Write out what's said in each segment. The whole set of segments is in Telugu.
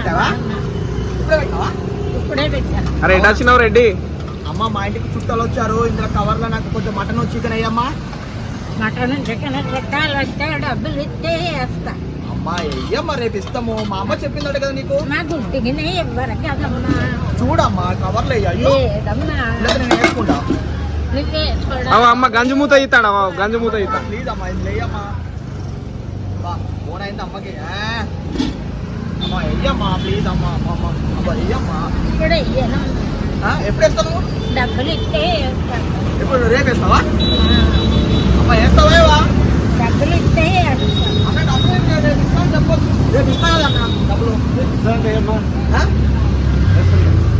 పెట్టావా? ఇప్పుడే పెట్టావా? ఇప్పుడే పెట్టాను. అరే ఎటు వచ్చినావు రెడ్డి? అమ్మ మా ఇంటికి చుట్టాలు వచ్చారు. ఇందులో కవర్లో నాకు కొంచెం మటన్ చికెన్ అయ్యమ్మా మటన్ చికెన్ చుట్టాలు వస్తే డబ్బులు ఇస్తే వేస్తా. అమ్మా అయ్యమ్మా రేపు ఇస్తాము. మా అమ్మ చెప్పిందట కదా నీకు. ఇవ్వరు కదమ్మా? చూడమ్మా కవర్లో అయ్యో. లేదమ్మా. లేదా నేను వేసుకుంటా. నువ్వే అవ అమ్మ గంజు మూత ఇస్తాడు అవ గంజు మూత ఇస్తా ప్లీజ్ అమ్మా ఇది లేయమ్మా. బా ఫోన్ అయింది అమ్మకి. అమ్మా అయ్యమ్మా ప్లీజ్ అమ్మా అమ్మ అమ్మ అమ్మా అయ్యమ్మా ఇప్పుడు ఇయ్యను ఎప్పుడు వేస్తావు డబ్బులు ఇస్తే ఎప్పుడు రేపు వేస్తావా అమ్మా వేస్తావా? డబ్బులు ఇస్తే అన్న డబ్బులు రేపు ఇస్తాను చెప్పొచ్చు రేపు ఇస్తా డబ్బులు?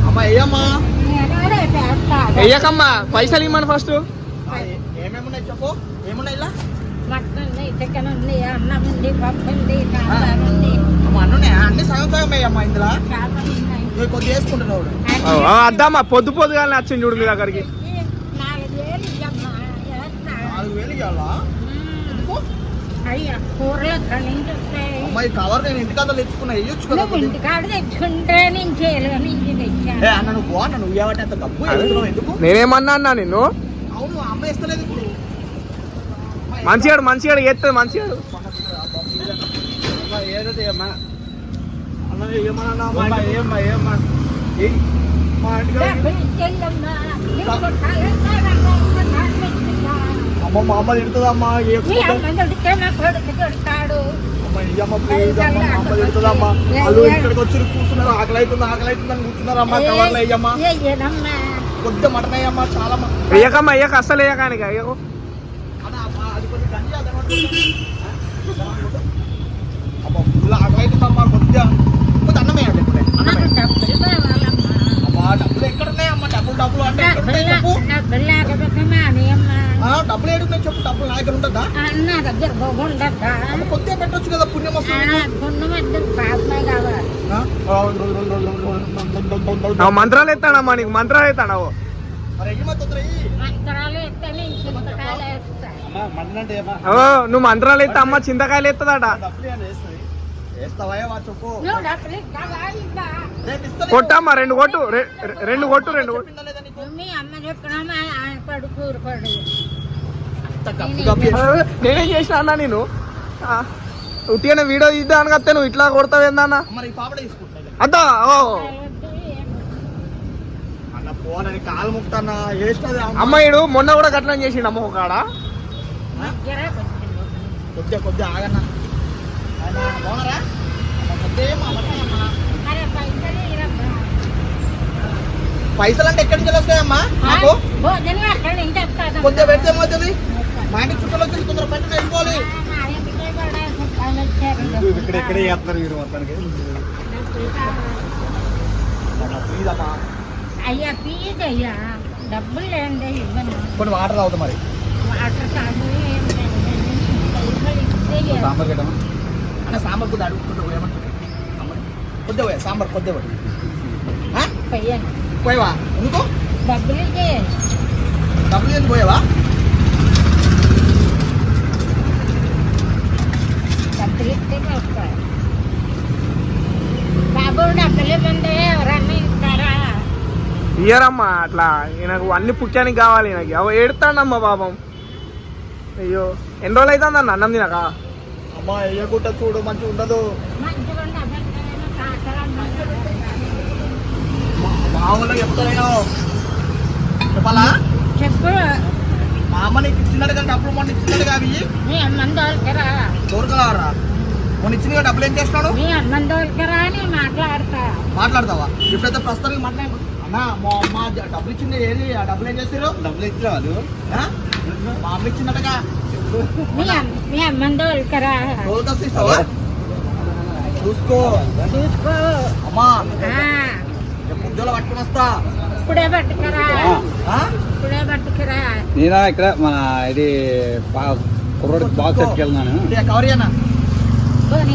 అమ్మా వేస్తాను వెయ్యకమ్మా పైసలు ఇమ్మని ఫస్ట్ ఆ, ఏ- ఏమేమి ఉన్నాయి చెప్పు ఏమున్నాయి ఇలా మటన్ ఉంది చికెన్ ఉంది అన్నం ఉంది పప్పు ఉంది సాంబార్ ఉంది అమ్మ అన్నున్నాయి అన్ని సగం ఇందులో కొద్దిగా వేసుకుంటున్నావు అద్దమ్మా పొద్దు పొద్దుగానే వచ్చింది చూడు మీ దగ్గరికి. ఇచ్చి నాలుగు వేలు ఇయ్యమ్మా వేస్తా నాలుగు వేలు ఇవ్వాలా ఎందుకు? అయ్యా కూరలు ఎక్కడి నుంచి వస్తాయి? అమ్మాయి కవర్ నేను ఇంటికాడ తెచ్చుకున్నా వేయొచ్చు కదా నువ్వు కొద్దిగా. ఇంటికాడ తెచ్చుకుంటే నేను నువ్వు బాగున్నా నువ్వు ఏమంటే అంత డబ్బు ఎందుకు నేనేమన్నా అన్నా నిన్ను? అవును ఆ అమ్మాయి ఇస్తలేదు ఇప్పుడు. మంచిగాడు మంచిగాడు ఎత్తది మంచిగాడు ఏమ్మా ఏమ్మా అమ్మ మా అమ్మ తిడుతుందమ్మా అమ్మ ప్లీజ్ అమ్మ మా అమ్మ తిడుతుందమ్మా వాళ్ళు ఇక్కడికి వచ్చి కూర్చున్నారు ఆకలి అవుతుంది ఆకలి అవుతుంది అని కూర్చున్నారమ్మా కవర్లు అయ్యమ్మా కొద్దిగా మటన్ అయ్యమ్మా చాలా అయ్యకమ్మా వెయ్యకమ్మా అస్సలు వేయకానికి అయ్యకు అన్న, అమ్మా, అది కొంచెం గంజి అదనమాట. అబ్బా ఫుల్ ఆకలి అవుతుందమ్మా కొద్దిగా కొద్దిగా అన్నం వేయండి ఇప్పుడే అన్నం నాకు వేయండి. డబ్బులు కావాలమ్మా అమ్మా డబ్బులు ఎక్కడ ఉన్నాయమ్మా డబ్బులు డబ్బులు అంటే ఎక్కడ డబ్బులు ఉన్నాయి చెప్పు డబ్బులు లేకపోతే మానేయమ్మా ఆ, డబ్బులు ఏడున్నాయి చెప్పు డబ్బులు నా దగ్గర ఉంటుందా నా దగ్గర బాగుండద్దా అమ్మ కొద్దిగా పెట్టొచ్చు కదా పుణ్యం వస్తుంది కొన్న మధ్య పాపమే కావాలి ఆ? అవ మంత్రాలు ఎత్తాడమ్మా నీకు మంత్రాలు ఎత్తాడు మరి ఎగిరి మధ్య వద్దురా, ఎయ్యి. మంత్రాలు నువ్వు మంత్రాలు ఎత్తే అమ్మ చింతకాయలు ఎత్తదట. కొట్టమ్మా రెండు కొట్టు రెండు కొట్టు రెండు కొట్టు. నేనేం చేసిన. అన్న నేను? ఉట్టిగానే వీడియో ఇద్దా అని కత్తే నువ్వు ఇట్లా కొడతావేందన్న అద్దా ఓ. అమ్మాయిడు మొన్న కూడా గట్లం చేసిండు అమ్మ ఒక కాడ. కొద్దిగా కొద్దిగా ఆగన్నా. బాగున్నారా. పైసలు అంటే ఎక్కడి నుంచి వస్తాయమ్మా? నాకు. కొద్దిగా పెడితే ఏమవుతుంది? మా ఇంటికి చుట్టాలు వచ్చి తొందర పెట్టిన వెళ్ళిపోవాలి. ఇక్కడ ఎక్కడే చేస్తారు మీరు మొత్తానికి అయ్యా ప్లీజ్ అయ్యా. డబ్బులు లేండి ఇవ్వను కొన్ని వాటర్ తాగుతా మరి. సాంబార్ కట్టమా ఏం అన్న సాంబార్ కొద్దిగా అడుగుకుంటూ పోయామంటే సాంబార్ కొద్దిగా పోయా సాంబార్ కొద్దిగా పోయి. పోయావా? ఎందుకు? డబ్బులు డబ్బులు ఎందుకు పోయావా? ఇయ్యరమ్మా అట్లా నాకు అన్ని పుచ్చానికి కావాలి నాకు అవ ఏడుతాడమ్మా పాపం. అయ్యో ఎన్ని రోజులు అవుతుందన్న అన్నం తినక? అమ్మా ఎయ్యకుంట చూడు మంచిగా ఉండదు. మా ఊళ్ళో చెప్తాను చెప్పాలా? చెప్పు. మా అమ్మ నీకు ఇచ్చినట్టు కానీ డబ్బులు మొన్న ఇచ్చినట్టు అవి దొరకలారా మొన్న ఇచ్చిన డబ్బులు ఏం చేస్తున్నాడు? మాట్లాడతావా? ఇప్పుడైతే ప్రస్తుతానికి మాట్లాడు. అన్నా మా అమ్మ డబ్బులు ఇచ్చింది ఏది? ఆ డబ్బులు ఏం చేస్తారు డబ్బులు ఇచ్చిన వాళ్ళు మా అమ్మ మీ ఇస్తావా? చూసుకో. చూసుకో. అమ్మా. ఉద్యోగం పట్టుకుని వస్తా. ఇప్పుడే పట్టుకురా. ఆ? ఇప్పుడే పట్టుకురా. నేనా ఇక్కడ మన ఇది కుర్రోడి బాక్స్ ఎట్టుకెళ్ళినాను కవర్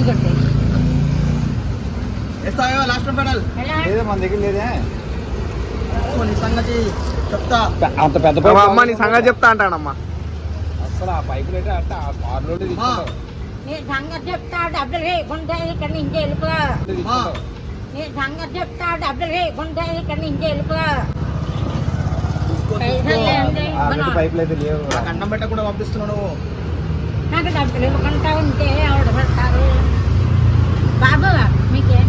కొట్టి వేస్తావా లాస్ట్ పెడల్. లేదా మన దగ్గర లేదే. సంగతి చెప్తా. పె- అంత పెద్ద అమ్మ నీ సంగతి చెప్తా అంటాడమ్మా. అసలు ఆ పైపులు అయితే అట్ట ఆ కార్లో మా నీ సంగతి చెప్తా డబ్బులు వేయకుండా ఇక్కడ నుంచి వెళ్ళిపో. మా నీ సంగతి చెప్తా డబ్బులు వేయకుండా ఇక్కడ నుంచి వెళ్ళిపో. చూసుకో, పైసలు చూసుకో. లేండి. ఆ రెండు పైపులు అయితే లేవు. నాకు అన్నం పెట్టకుండా పంపిస్తున్నావు నువ్వు. నాకు డబ్బులు ఇవ్వకుండా ఉంటే ఆవిడ పెడతారు? బాబు మీకేం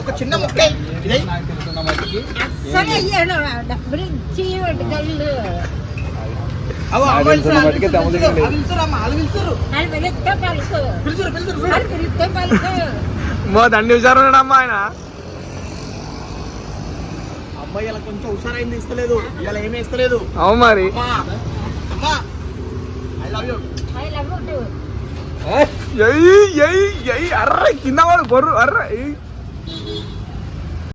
ఒక చిన్న ముక్క డబ్బులు ఇచ్చి పట్టుకెళ్ళు అమ్మ అమ్మ, మో దండి హుషారు ఉన్నాడమ్మా ఆయన. అమ్మాయి ఇలా కొంచెం హుషారైంది ఇస్తలేదు. ఇలా ఏమీ ఇస్తలేదు. అవు మరి. అమ్మా అమ్మా ఐ లవ్ యూ எய் எய் எய் அற கிண்ணவாடு பொருள் அற